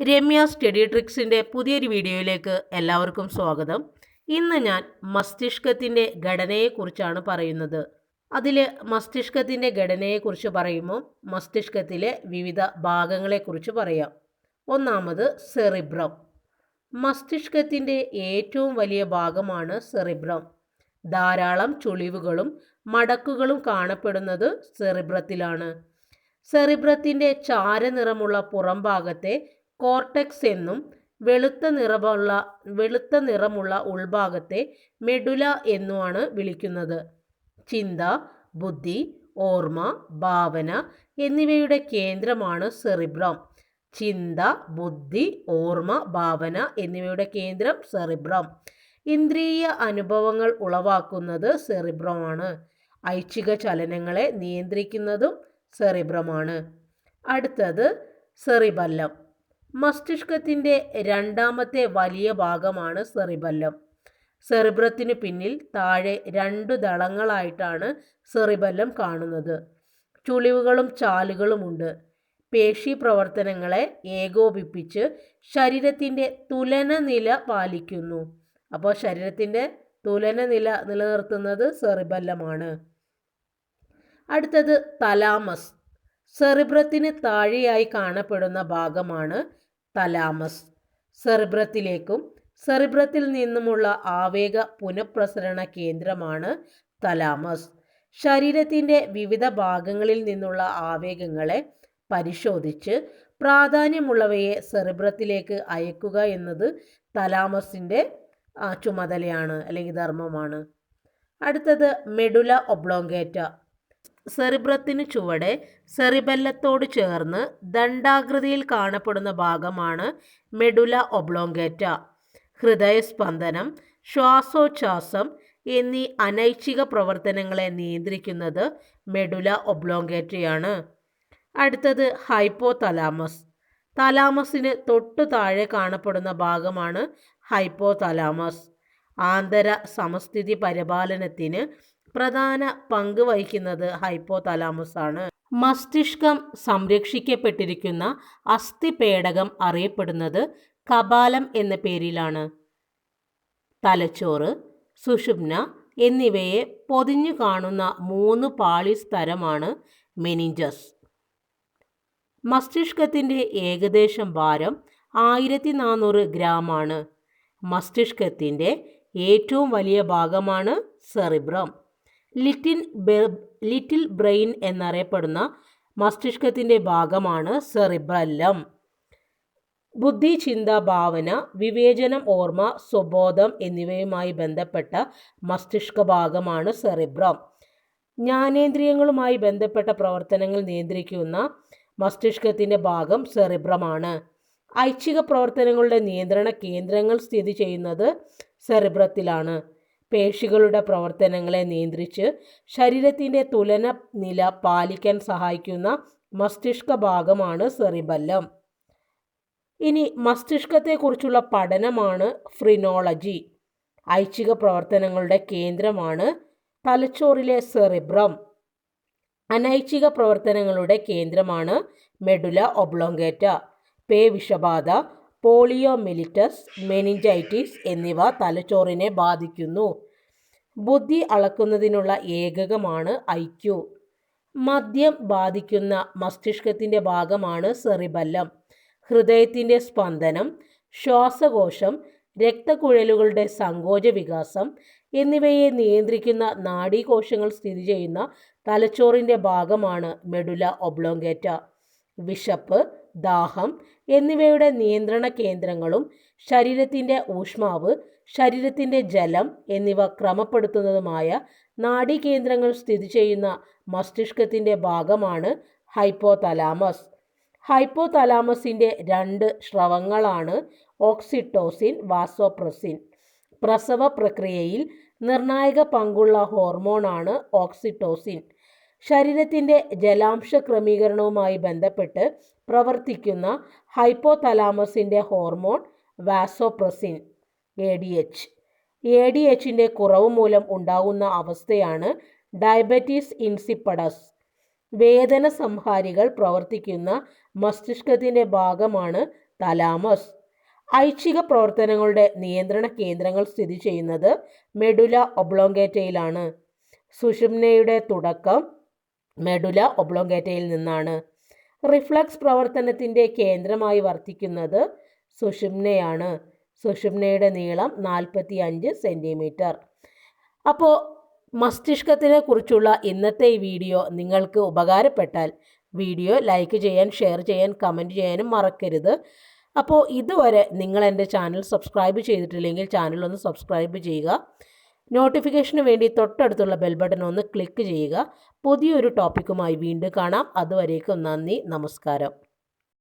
Ramya study ട്രിക്സിന്റെ പുതിയൊരു വീഡിയോയിലേക്ക് എല്ലാവർക്കും സ്വാഗതം. ഇന്ന് ഞാൻ മസ്തിഷ്കത്തിന്റെ ഘടനയെക്കുറിച്ചാണ് പറയുന്നത്. അതിൽ മസ്തിഷ്കത്തിന്റെ ഘടനയെക്കുറിച്ച് പറയുമ്പോൾ മസ്തിഷ്കത്തിലെ വിവിധ ഭാഗങ്ങളെക്കുറിച്ച് പറയാം. ഒന്നാമത് സെറിബ്രം. മസ്തിഷ്കത്തിന്റെ ഏറ്റവും വലിയ ഭാഗമാണ് സെറിബ്രം. ധാരാളം ചുളിവുകളും മടക്കുകളും കാണപ്പെടുന്നത് സെറിബ്രത്തിലാണ്. സെറിബ്രത്തിന്റെ ചാരനിറമുള്ള പുറംഭാഗത്തെ കോർട്ടെക്സ് എന്നും വെളുത്ത നിറമുള്ള വെളുത്ത നിറമുള്ള ഉൾഭാഗത്തെ മെഡുല എന്നുമാണ് വിളിക്കുന്നത്. ചിന്ത ബുദ്ധി ഓർമ്മ ഭാവന എന്നിവയുടെ കേന്ദ്രമാണ് സെറിബ്രം. ചിന്ത ബുദ്ധി ഓർമ്മ ഭാവന എന്നിവയുടെ കേന്ദ്രം സെറിബ്രം. ഇന്ദ്രിയ അനുഭവങ്ങൾ ഉളവാക്കുന്നത് സെറിബ്രമാണ് ഐച്ഛിക ചലനങ്ങളെ നിയന്ത്രിക്കുന്നതും സെറിബ്രമാണ്. അടുത്തത് സെറിബല്ലം. മസ്തിഷ്കത്തിന്റെ രണ്ടാമത്തെ വലിയ ഭാഗമാണ് സെറിബല്ലം. സെറിബ്രത്തിനു പിന്നിൽ താഴെ രണ്ടു ദളങ്ങളായിട്ടാണ് സെറിബല്ലം കാണുന്നത്. ചുളിവുകളും ചാലുകളുമുണ്ട് പേശി പ്രവർത്തനങ്ങളെ ഏകോപിപ്പിച്ച് ശരീരത്തിന്റെ തുലന നില പാലിക്കുന്നു. അപ്പോൾ ശരീരത്തിന്റെ തുലന നില നിലനിർത്തുന്നത് സെറിബല്ലമാണ്. അടുത്തത് തലാമസ്. സെറിബ്രത്തിന് താഴെയായി കാണപ്പെടുന്ന ഭാഗമാണ് തലാമസ്. സെറിബ്രത്തിലേക്കും സെറിബ്രത്തിൽ നിന്നുമുള്ള ആവേഗ പുനഃപ്രസരണ കേന്ദ്രമാണ് തലാമസ്. ശരീരത്തിന്റെ വിവിധ ഭാഗങ്ങളിൽ നിന്നുള്ള ആവേഗങ്ങളെ പരിശോധിച്ച് പ്രാധാന്യമുള്ളവയെ സെറിബ്രത്തിലേക്ക് അയക്കുക എന്നത് തലാമസിന്റെ ചുമതലയാണ് അല്ലെങ്കിൽ ധർമ്മമാണ്. അടുത്തത് മെഡുല ഒബ്ലോങ്കേറ്റ. സെറിബ്രത്തിന് ചുവടെ സെറിബെല്ലത്തോട് ചേർന്ന് ദണ്ഡാകൃതിയിൽ കാണപ്പെടുന്ന ഭാഗമാണ് മെഡുല ഒബ്ലോങ്കേറ്റ ഹൃദയസ്പന്ദനം ശ്വാസോച്ഛാസം എന്നീ അനൈച്ഛിക പ്രവർത്തനങ്ങളെ നിയന്ത്രിക്കുന്നത് മെഡുല ഒബ്ലോങ്കേറ്റയാണ് അടുത്തത് ഹൈപ്പോ തലാമസ് തലാമസിന് തൊട്ടു താഴെ കാണപ്പെടുന്ന ഭാഗമാണ് ഹൈപ്പോ തലാമസ് ആന്തര സമസ്ഥിതി പരിപാലനത്തിന് പ്രധാന പങ്ക് വഹിക്കുന്നത് ഹൈപ്പോ തലാമസ് ആണ് മസ്തിഷ്കം സംരക്ഷിക്കപ്പെട്ടിരിക്കുന്ന അസ്ഥിപേടകം അറിയപ്പെടുന്നത് കപാലം എന്ന പേരിലാണ്. തലച്ചോറ് സുഷുപ്ന എന്നിവയെ പൊതിഞ്ഞു കാണുന്ന മൂന്ന് പാളി സ്തരമാണ് മെനിഞ്ചസ്. മസ്തിഷ്കത്തിന്റെ ഏകദേശം ഭാരം ആയിരത്തി നാനൂറ് ഗ്രാമാണ്. മസ്തിഷ്കത്തിന്റെ ഏറ്റവും വലിയ ഭാഗമാണ് സെറിബ്രം. ലിറ്റിൽ ലിറ്റിൽ ബ്രെയിൻ എന്നറിയപ്പെടുന്ന മസ്തിഷ്കത്തിന്റെ ഭാഗമാണ് സെറിബ്രല്ലം. ബുദ്ധി ചിന്ത ഭാവന വിവേചനം ഓർമ്മ സ്വബോധം എന്നിവയുമായി ബന്ധപ്പെട്ട മസ്തിഷ്ക ഭാഗമാണ് സെറിബ്രം. ജ്ഞാനേന്ദ്രിയങ്ങളുമായി ബന്ധപ്പെട്ട പ്രവർത്തനങ്ങൾ നിയന്ത്രിക്കുന്ന മസ്തിഷ്കത്തിന്റെ ഭാഗം സെറിബ്രമാണ്. ഐച്ഛിക പ്രവർത്തനങ്ങളുടെ നിയന്ത്രണ കേന്ദ്രങ്ങൾ സ്ഥിതി ചെയ്യുന്നത് സെറിബ്രത്തിലാണ്. പേശികളുടെ പ്രവർത്തനങ്ങളെ നിയന്ത്രിച്ച് ശരീരത്തിന്റെ തുലന നില പാലിക്കാൻ സഹായിക്കുന്ന മസ്തിഷ്ക ഭാഗമാണ് സെറിബല്ലം. ഇനി മസ്തിഷ്കത്തെക്കുറിച്ചുള്ള പഠനമാണ് ഫ്രിനോളജി. ഐച്ഛിക പ്രവർത്തനങ്ങളുടെ കേന്ദ്രമാണ് തലച്ചോറിലെ സെറിബ്രം. അനൈച്ഛിക പ്രവർത്തനങ്ങളുടെ കേന്ദ്രമാണ് മെഡുല ഒബ്ലോങ്കേറ്റ പേ വിഷബാധ പോളിയോ മെനിഞ്ചൈറ്റിസ് എന്നിവ തലച്ചോറിനെ ബാധിക്കുന്നു. ബുദ്ധി അളക്കുന്നതിനുള്ള ഏകകമാണ് ഐക്യു മദ്യം ബാധിക്കുന്ന മസ്തിഷ്കത്തിന്റെ ഭാഗമാണ് സെറിബല്ലം. ഹൃദയത്തിന്റെ സ്പന്ദനം ശ്വാസകോശം രക്തക്കുഴലുകളുടെ സങ്കോച വികാസം എന്നിവയെ നിയന്ത്രിക്കുന്ന നാഡീകോശങ്ങൾ സ്ഥിതി ചെയ്യുന്ന തലച്ചോറിന്റെ ഭാഗമാണ് മെഡുല ഒബ്ലോങ്കേറ്റ വിശപ്പ് ദാഹം എന്നിവയുടെ നിയന്ത്രണ കേന്ദ്രങ്ങളും ശരീരത്തിന്റെ ഊഷ്മാവ് ശരീരത്തിന്റെ ജലം എന്നിവ ക്രമപ്പെടുത്തുന്നതുമായ നാഡീകേന്ദ്രങ്ങൾ സ്ഥിതി ചെയ്യുന്ന മസ്തിഷ്കത്തിന്റെ ഭാഗമാണ് ഹൈപ്പോതലാമസ്. ഹൈപ്പോതലാമസിന്റെ രണ്ട് ശ്രവങ്ങളാണ് ഓക്സിറ്റോസിൻ വാസോപ്രസിൻ. പ്രസവ പ്രക്രിയയിൽ നിർണായക പങ്കുള്ള ഹോർമോണാണ് ഓക്സിറ്റോസിൻ. ശരീരത്തിന്റെ ജലാംശ ക്രമീകരണവുമായി ബന്ധപ്പെട്ട് പ്രവർത്തിക്കുന്ന ഹൈപ്പോതലാമസിന്റെ hormone vasopressin A D H A D എച്ചിന്റെ കുറവ് മൂലം ഉണ്ടാകുന്ന അവസ്ഥയാണ് ഡയബറ്റീസ് ഇൻസിപ്പഡസ്. വേദന സംഹാരികൾ പ്രവർത്തിക്കുന്ന മസ്തിഷ്കത്തിന്റെ ഭാഗമാണ് തലാമസ്. ഐച്ഛിക പ്രവർത്തനങ്ങളുടെ നിയന്ത്രണ കേന്ദ്രങ്ങൾ സ്ഥിതി ചെയ്യുന്നത് മെഡുല ഒബ്ലോങ്കേറ്റയിലാണ്. സുഷുമ്നയുടെ തുടക്കം മെഡുല ഒബ്ലോങ്കേറ്റയിൽ നിന്നാണ്. റിഫ്ലക്സ് പ്രവർത്തനത്തിന്റെ കേന്ദ്രമായി വർത്തിക്കുന്നത് സുഷുമ്നയാണ്. സുഷുമ്നയുടെ നീളം നാൽപ്പത്തി അഞ്ച് സെന്റിമീറ്റർ അപ്പോൾ മസ്തിഷ്കത്തിനെ കുറിച്ചുള്ള ഇന്നത്തെ ഈ വീഡിയോ നിങ്ങൾക്ക് ഉപകാരപ്പെട്ടാൽ വീഡിയോ ലൈക്ക് ചെയ്യാൻ ഷെയർ ചെയ്യാൻ കമന്റ് ചെയ്യാനും മറക്കരുത്. അപ്പോൾ ഇതുവരെ നിങ്ങൾ എന്റെ ചാനൽ സബ്സ്ക്രൈബ് ചെയ്തിട്ടില്ലെങ്കിൽ ചാനൽ ഒന്ന് സബ്സ്ക്രൈബ് ചെയ്യുക. നോട്ടിഫിക്കേഷന് വേണ്ടി തൊട്ടടുത്തുള്ള ബെൽ ബട്ടൺ ഒന്ന് ക്ലിക്ക് ചെയ്യുക. പുതിയൊരു ടോപ്പിക്കുമായി വീണ്ടും കാണാം. അതുവരേക്കും നന്ദി നമസ്കാരം.